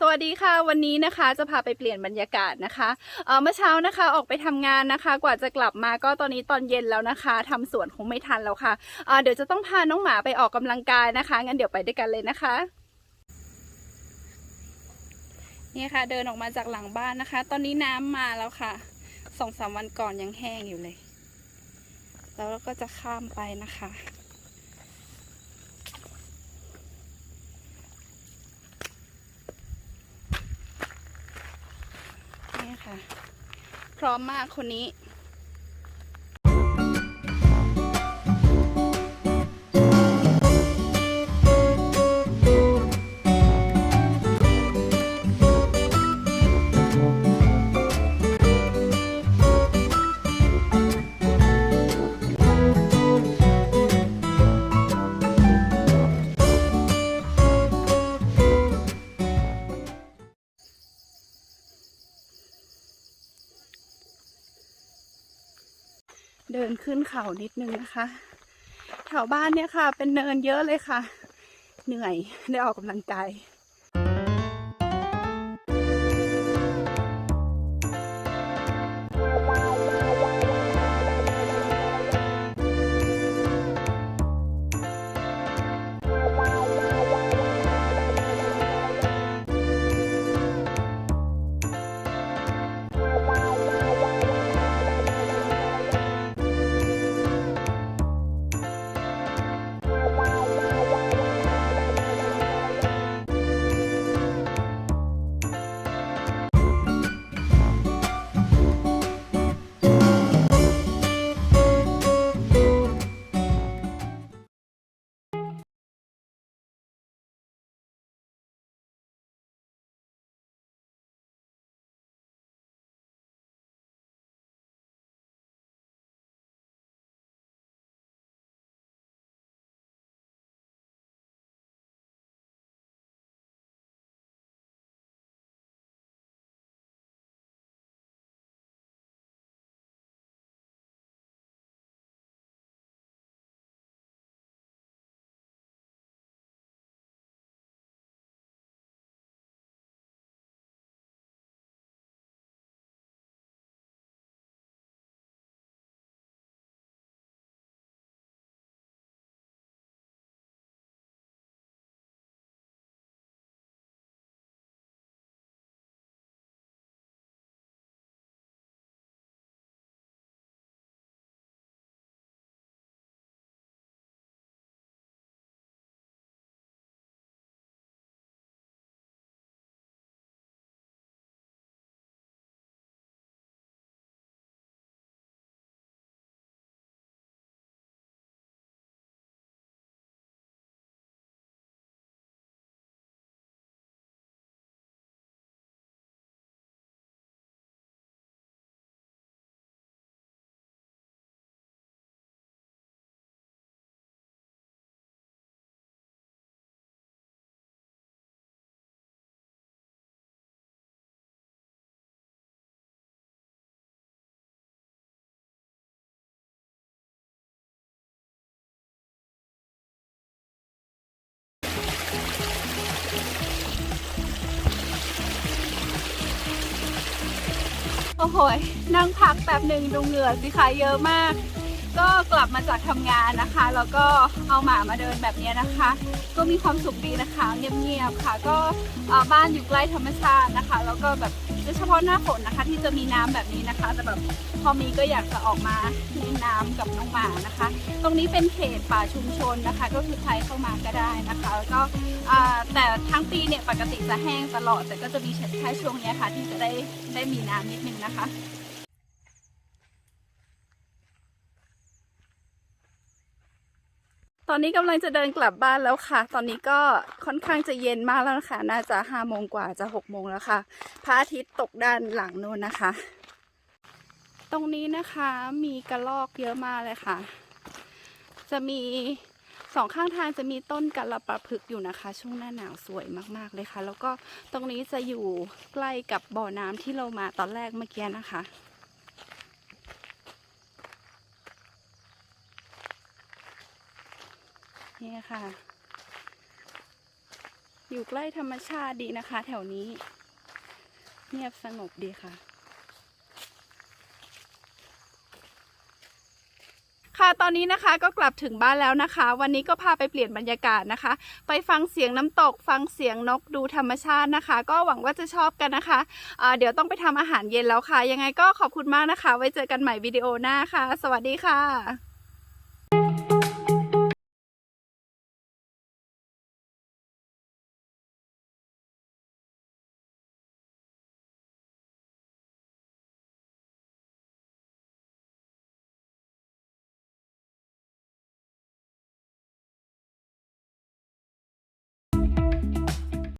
สวัสดีค่ะวันนี้นะคะจะพาไปเปลี่ยนบรรยากาศนะคะเเมื่อเช้านะคะออกไปทำงานนะคะ กว่าจะกลับมาก็ตอนนี้ตอนเย็นแล้วนะคะทำสวนคงไม่ทันแล้วค่ะเเดี๋ยวจะต้องพาน้องหมาไปออกกำลังกายนะคะงั้นเดี๋ยวไปด้วยกันเลยนะคะนี่ค่ะ เดินออกมาจากหลังบ้านนะคะ ตอนนี้น้ำมาแล้วค่ะสองสามวันก่อนยังแห้งอยู่เลย แล้วเราก็จะข้ามไปนะคะ ค่ะ พร้อมมากคนนี้ เดินขึ้นเขานิดนึงนะคะ แถวบ้านเนี่ยค่ะ เป็นเนินเยอะเลยค่ะ เหนื่อยได้ออกกำลังกาย โอ้โหนั่งพักแป๊บหนึ่งดูเหงื่อสิคะเยอะมาก ก็กลับมาจากทำงานนะคะ แล้วก็เอาหมามาเดินแบบนี้นะคะ ก็มีความสุขดีนะคะ เงียบๆค่ะ ก็บ้านอยู่ใกล้ธรรมชาตินะคะ แล้วก็แบบ โดยเฉพาะหน้าฝนนะคะ ที่จะมีน้ำแบบนี้นะคะแต่แบบพอมีก็อยากจะออกมาเล่นน้ำกับน้องหมานะคะ ตรงนี้เป็นเขตป่าชุมชนนะคะ ก็คือใครเข้ามาก็ได้นะคะแล้วก็แต่ทั้งปีเนี่ยปกติจะแห้งตลอด แต่ก็จะมีแค่ช่วงนี้ค่ะ ที่จะได้ได้มีน้ำนิดนึงนะคะ ตอนนี้กำลังจะเดินกลับบ้านแล้วค่ะ ตอนนี้ก็ค่อนข้างจะเย็นมากแล้วนะคะน่าจะห้าโมงกว่าจะหกโมงแล้วค่ะ พระอาทิตย์ตกด้านหลังนู้นนะคะ ตรงนี้นะคะมีกระรอกเยอะมากเลยค่ะ จะมีสองข้างทางจะมีต้นกะละปะพึกอยู่นะคะ ช่วงหน้าหนาวสวยมากๆเลยค่ะ แล้วก็ตรงนี้จะอยู่ใกล้กับบ่อน้ำที่เรามาตอนแรกเมื่อกี้นะคะ นี่ค่ะ อยู่ใกล้ธรรมชาติดีนะคะ แถวนี้ เงียบสงบดีค่ะค่ะตอนนี้นะคะก็กลับถึงบ้านแล้วนะคะ วันนี้ก็พาไปเปลี่ยนบรรยากาศนะคะ ไปฟังเสียงน้ำตก ฟังเสียงนกดูธรรมชาตินะคะ ก็หวังว่าจะชอบกันนะคะอ่าเดี๋ยวต้องไปทำอาหารเย็นแล้วค่ะ ยังไงก็ขอบคุณมากนะคะ ไว้เจอกันใหม่วิดีโอหน้าค่ะ สวัสดีค่ะ